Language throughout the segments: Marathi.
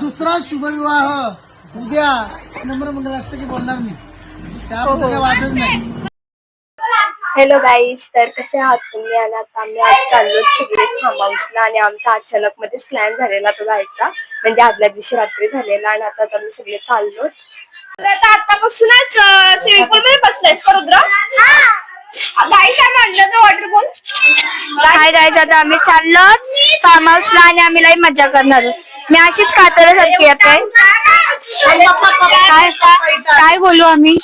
दुसरा शुभविवाह. उद्या नम्र मंगलाष्टकी बोलणार मी. त्याबद्दल काही वादच नाही. हॅलो गाईज तर कसे आहात तुम्ही? आणि आता आम्ही आज चाललो सगळे फार्म हाऊसला आणि आमचा अचानक मध्येच प्लॅन झालेला तो जायचा. म्हणजे आदल्या दिवशी रात्री झालेला आणि आता आम्ही सगळे चाललो आता आतापासूनच स्विमिंग पूल मध्ये बसलायस का रुद्र? गाई काय तर गाईज आता आम्ही चाललो फार्म हाऊसला आणि आम्ही लई मजा करणार आहोत. मी अशीच कातरसारखी आहे काय काय बोलू आम्ही?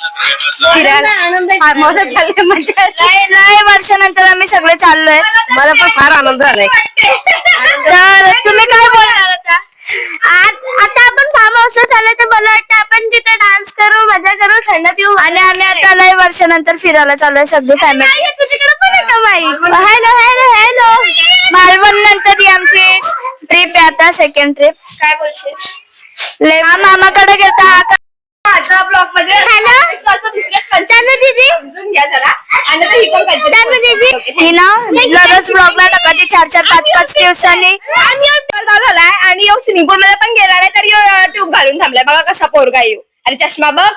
फिरायला. हाऊसला चाललोय मजा लय वर्षानंतर आम्ही सगळे चाललोय. मला पण फार आनंद झालाय. तर तुम्ही काय बोलणार आता आता आपण फार्म हाऊसला चाललोय तर मला वाटतं आपण तिथे डान्स करू मजा करू थंड पिऊ. आणि आम्ही आता लय वर्षानंतर फिरायला चाललोय सगळी फॅमिली तुझ्याकडे पण आहे का बाई. हॅलो हॅलो हॅलो मालवण नंतर आमची. ट्रिप आहे आता सेकंड ट्रिप काय बोलशील? लय मामाकडे गेलता का- माझ्या ब्लॉगमध्ये हॅलो दुसऱ्या दीदी? समजून घ्या जरा. आणि आता ही पण concept. ही ना दररोज ब्लॉगला टाकते चार चार पाच पाच दिवसांनी. आणि झालाय. आणि यो स्विमिंग पूल मध्ये पण गेला नाही तर यो ट्यूब घालून थांबलाय. बघा कसा पोरगा येऊ. आणि चष्मा बघ.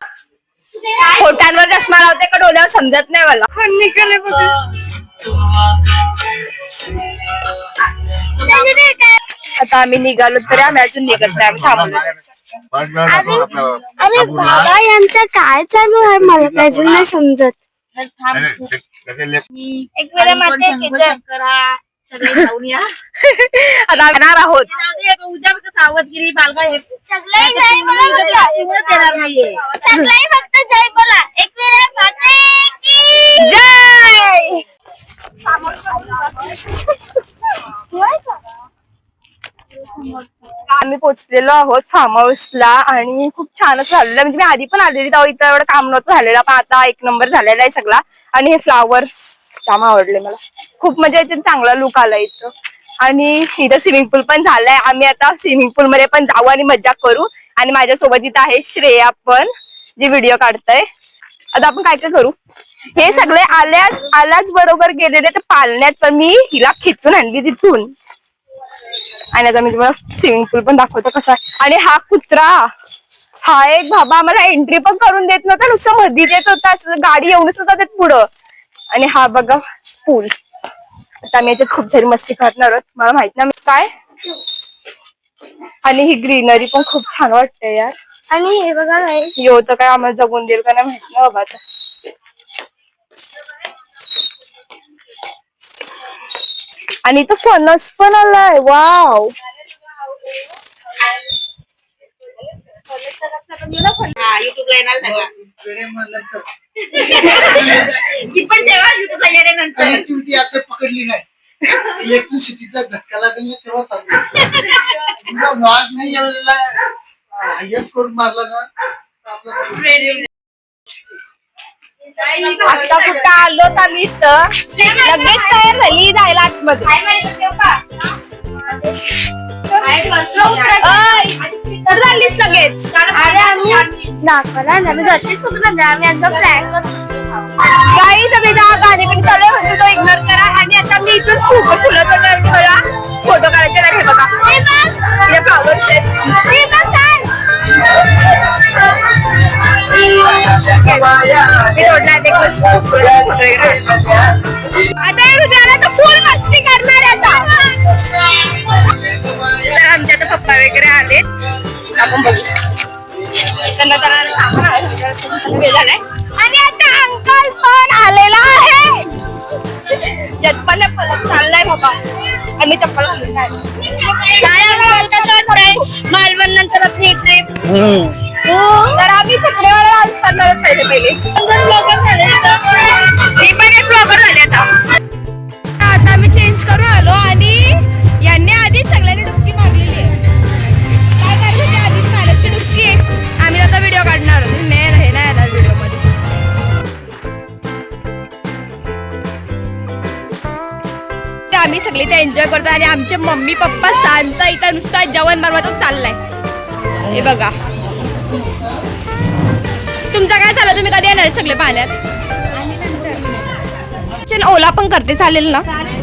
फोटांवर चष्मा लावते का डोळ्यावर समजत नाही मला. आता आम्ही निघालो तरी आम्ही अजून निघत नाही आम्ही थांबलो अरे बाबा यांचं काय चालू आहे मला अजून नाही समजत. एक वेळा माते आता आम्ही येणार आहोत. सावधगिरी बालगा हे सगळे जय बोला देणार नाहीये. सगळे फक्त जय बोला. एक वेळा माते की जय! आम्ही पोचलेलो आहोत फार्म हाऊसला आणि खूप छानच झालेलं. म्हणजे मी आधी पण आलेली तेव्हा इथं एवढं काम नव्हतं झालेलं. पण आता एक नंबर झालेला आहे सगळा. आणि हे फ्लावर्स काम आवडले मला. खूप म्हणजे याच्यात चांगला लुक आला इथं. आणि इथं स्विमिंग पूल पण झालाय. आम्ही आता स्विमिंग पूल मध्ये पण जाऊ आणि मजा करू. आणि माझ्यासोबत इथं आहे श्रेया पण जी व्हिडिओ काढतय. आता आपण काय काय करू? हे सगळे आल्याच आल्याच बरोबर गेलेले तर पालण्यात पण मी हिला खिचून आणली तिथून. आणि आता मी तुम्हाला स्विमिंग पूल पण दाखवतो कसा आहे. आणि हा कुत्रा हा एक बाबा आम्हाला एंट्री पण करून देत नव्हता नुसतं मध्ये देत होता गाडी येऊनच होता देत पुढं. आणि हा बघा पूल आता मी याच्यात खूप सारी मस्ती करणार आहोत. मला माहीत नाही मी काय. आणि ही ग्रीनरी पण खूप छान वाटते यार. आणि हे बघा यो तर काय आम्हाला जगून देईल का नाही माहीत नाही बाबा आता. आणि इथं फणस पण आलाय. वाव. युट्यूबला येणार सगळा ती पण तेव्हा युट्यूबला येण्यानंतर कनेक्टिव्हिटी आता पकडली नाही. इलेक्ट्रिसिटीचा झटका लागला तेव्हा चालू वाघ नाही एवढा हायस्ट करून मारला ना. तर आपल्याला आता कुठं आलो आम्ही इथं. लगेच तयार झाली जायला आतमध्ये तर झालीच लगेच. दाखवला ना आम्ही घरचीच फक्त आम्ही यांचा फ्लॅग काही सगळे जा गाडी पण चालू आहे, म्हणजे तो इग्नोर करा. आणि आता मी इथून खूप फुलं तोडणार मला फोटो काढायचे नाही हे बघा. ते आता तर full मस्ती करणार तर पप्पा वगैरे आलेत. आपण बघू. त्यांना आणि आता अंकल पण आलेला आहे. जटपण चाललाय बाबा. आणि चप्पल घालून काय अंकल कसं मालवण नंतर आपली ट्रिप आमचे मम्मी पप्पा सांचा इथं नुसता जेवण बनवायचं चाललाय. हे बघा. तुमचं काय झालं? तुम्ही कधी येणार आहेत सगळे पाण्यात ओला पण करते चालेल ना? आम्ही.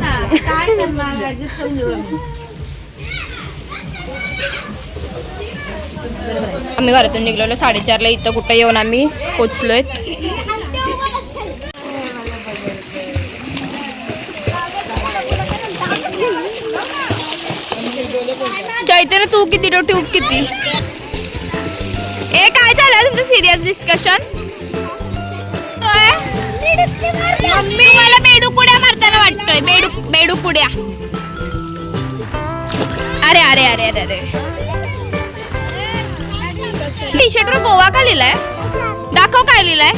आम्ही घरातून निघलेलो साडेचारला इथं कुठं येऊन आम्ही पोचलोय. चैतन्य तू किती डो ट्यूब किती? ए काय झालं तुमचं सिरियस डिस्कशन मम्मी मला बेडू कुड्या मारताना वाटतोय. बेडू बेडू कुड्या. अरे अरे अरे अरे अरे. टी शर्ट वर गोवा का लिहिलाय? दाखव काय लिहिलाय.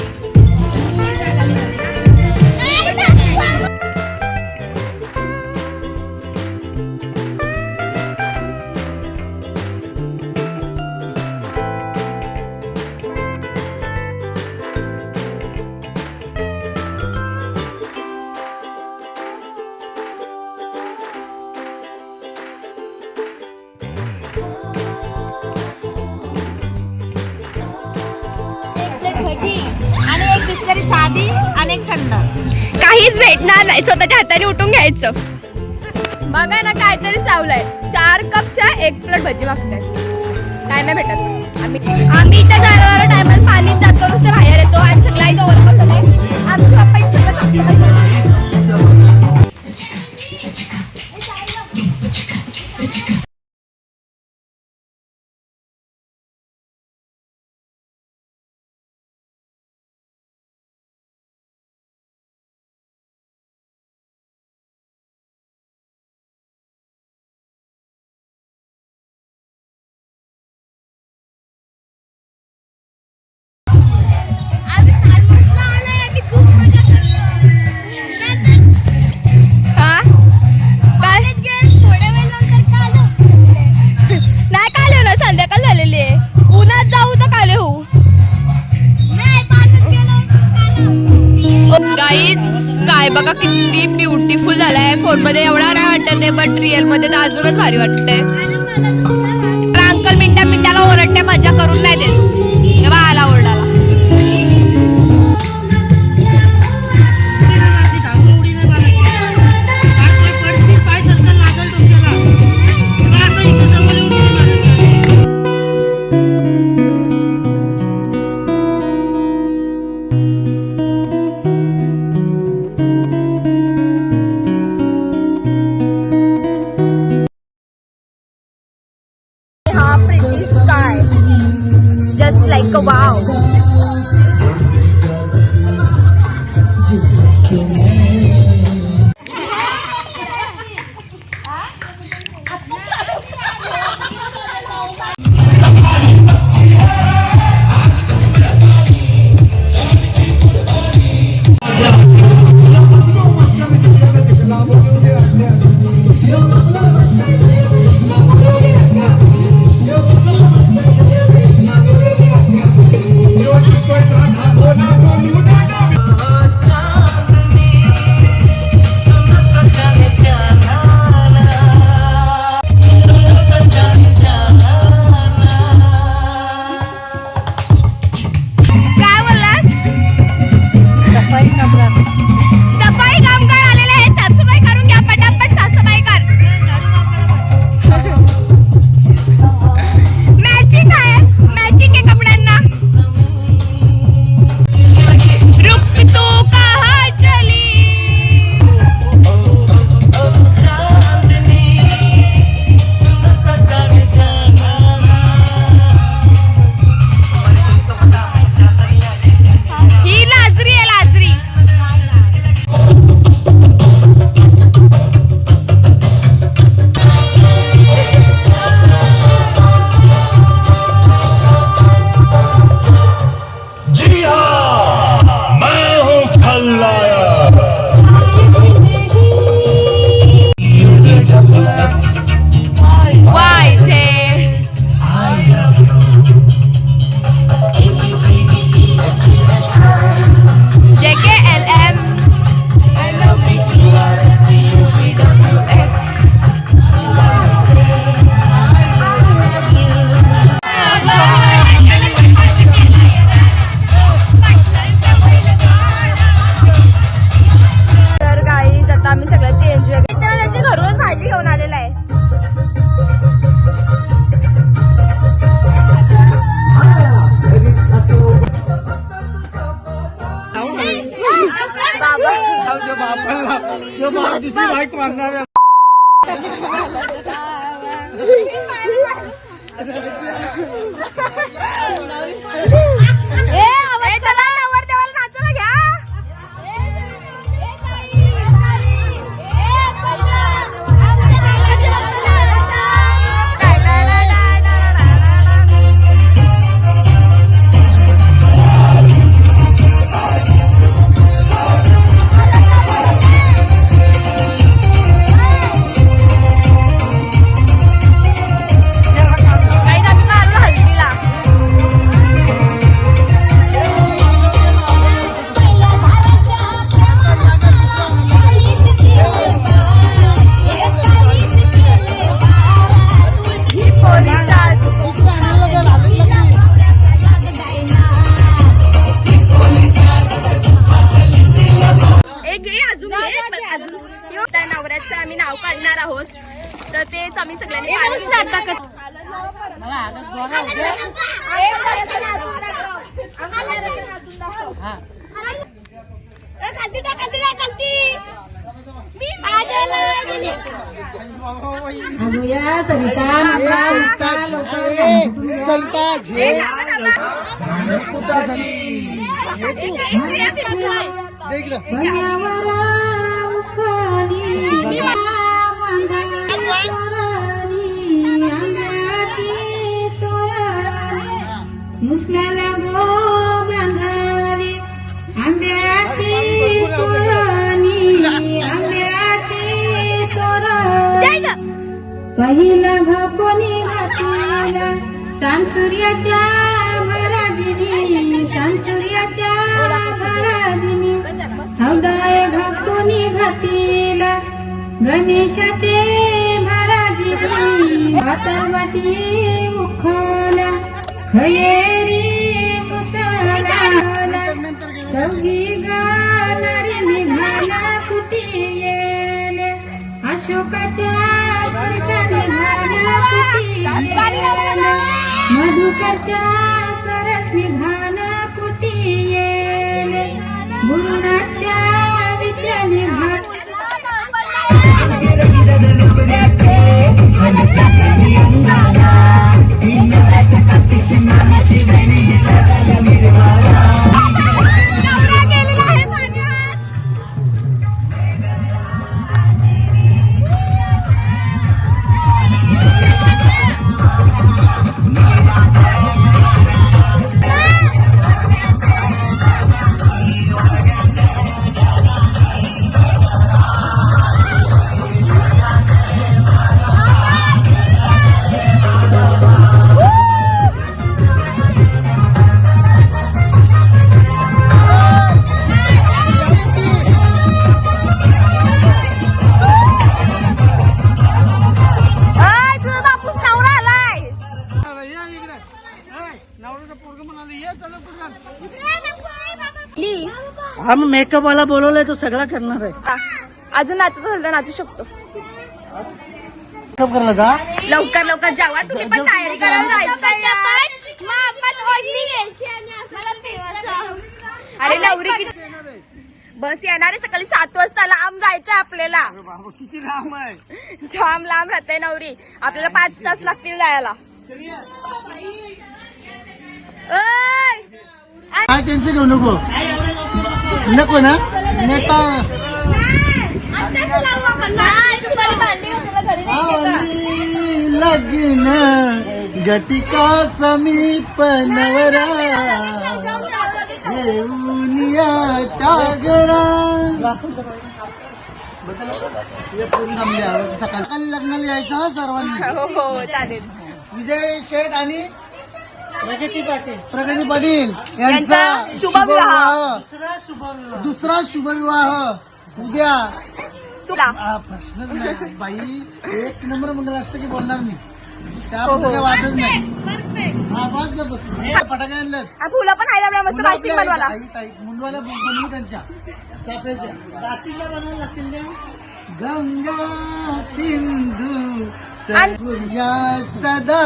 बिस्लरी साधी आणि थंड काहीच भेटणार नाही. स्वतःच्या हाताने उठून घ्यायचं. बघा ना काहीतरीच लावलंय चार कपच्या एक प्लेट भजी मागताय. काय नाही भेटत. आम्ही आम्ही इथं जाणार टायमाला पाणीत जातो नुसतं बाहेर येतो आणि सगळं इथं वर बसवलंय आमची पप्पा इथं सगळं साफसफाई उन्हात जाऊ तर काले होऊ. गाईज काय बघा किती ब्युटिफुल झालाय. फोनमध्ये एवढा नाही वाटत आहे बट रिअलमध्ये तर अजूनच भारी वाटतंय. अंकल मिनट्या मिनट्याला ओरडते मजा करून नाही देत. तेव्हा आला ओरडा. जस्ट लाईक আপনারা अजून त्या नवऱ्याचं आम्ही नाव काढणार आहोत. तर तेच आम्ही सगळ्यांनी काढायचं. मुसल्याला गो बांधावी आंब्याची तोरणी आंब्याची तोरणी पहिला घाकोनी घातला? चांद सूर्याच्या भराजिनी चांद सूर्याच्या महाराजनी हौदाय घाकोनी घातीला गणेशाचे महाराजनी वाटी उखला खयेरी मुसला चौघी गाणारी निघाला कुटी येले? अशोकाच्या स्मिता निघाला कुटी येले? मधुकाच्या नवरा आम्ही मेकअप वाला बोलवलाय तो सगळा करणार आहे. हा. अजून नाचायचं झालं तर नाचू शकतो. कब करायला जा. लवकर लवकर जेवा. तुम्ही पण तयारी करायला यार. अरे नवरी किती बस येणार आहे. सकाळी सात वाजता लांब जायचंय आपल्याला. किती लांब आहे. जाम लांब राहते नवरी. आपल्याला पाच तास लागतील जायला. ओय! काय टेन्शन घेऊ नको. नको ना? नेता. लग्न घटिका समीप नवरा घेऊनिया आहे. सकाळी. लग्नाला यायचं सर्वांनी? हो हो विजय शेठ आणि प्रगती पाटील. प्रगती पाटील यांचा शुभविवाह. दुसरा शुभविवाह. दुसरा शुभविवाह. उद्या. तुला. हा प्रश्नच नाही. बाई एक नंबर मंगलाष्टकी बोलणार मी. हो, त्याबद्दल काही वादच नाही. हा बस. ना बस फटाके आणलं आणि फुलं पण आहे मस्त बनवायला. मुंडवाला बनवू त्यांच्या. चाफ्याच्या नाशिकला बनवायला लागतील ते. गंगा सिंधू सकुर्या सदा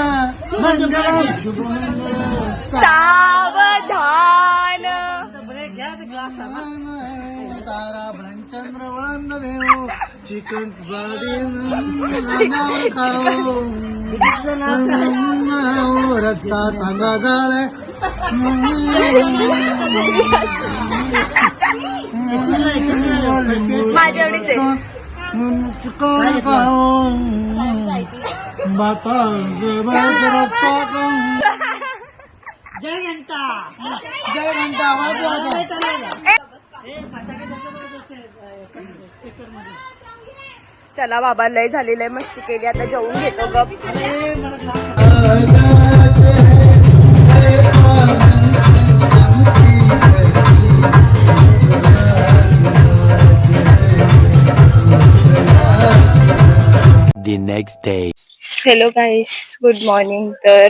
शुभमंगळ सावधान. तारा देव चिकन रस्ता चांगला झालाय माझ्या एवढीच आहे? बाता रस्ता जय घंटा। जय घंटा चला बाबा लय झालेलं आहे मस्ती केली. आता जेवून घेतो गप. The next day. Hello guys good morning तर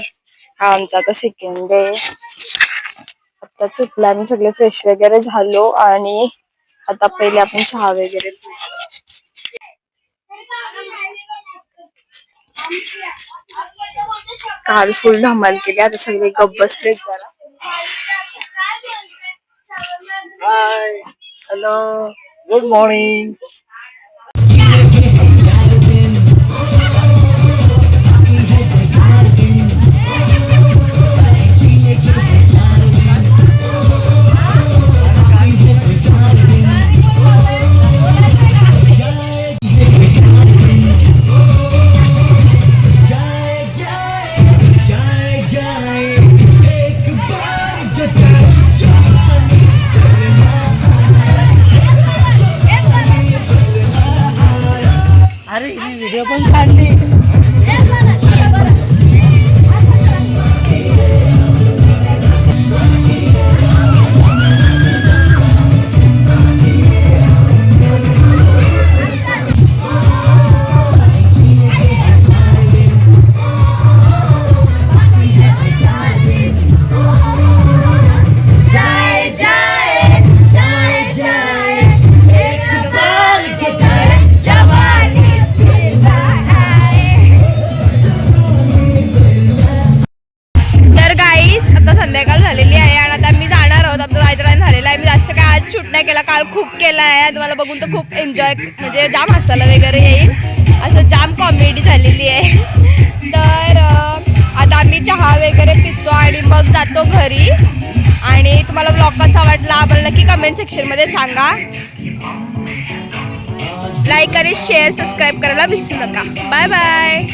हा आमचा आता सेकंड डे आता चुकला. आम्ही सगळे फ्रेश वगैरे झालो आणि आता पहिले आपण चहा वगैरे पिऊ. काल फुल धमाल केली. आता सगळे गप बसलेत जरा. हाय हॅलो गुड मॉर्निंग खूप केला आहे. तुम्हाला बघून तर खूप एन्जॉय म्हणजे जाम हसायला वगैरे येईल. असं जाम कॉमेडी झालेली आहे. तर आता आम्ही चहा वगैरे पितो आणि मग जातो घरी. आणि तुम्हाला ब्लॉग कसा वाटला आपल्याला नक्की कमेंट सेक्शनमध्ये सांगा. लाईक आणि शेअर सबस्क्राईब करायला विसरू नका. Bye bye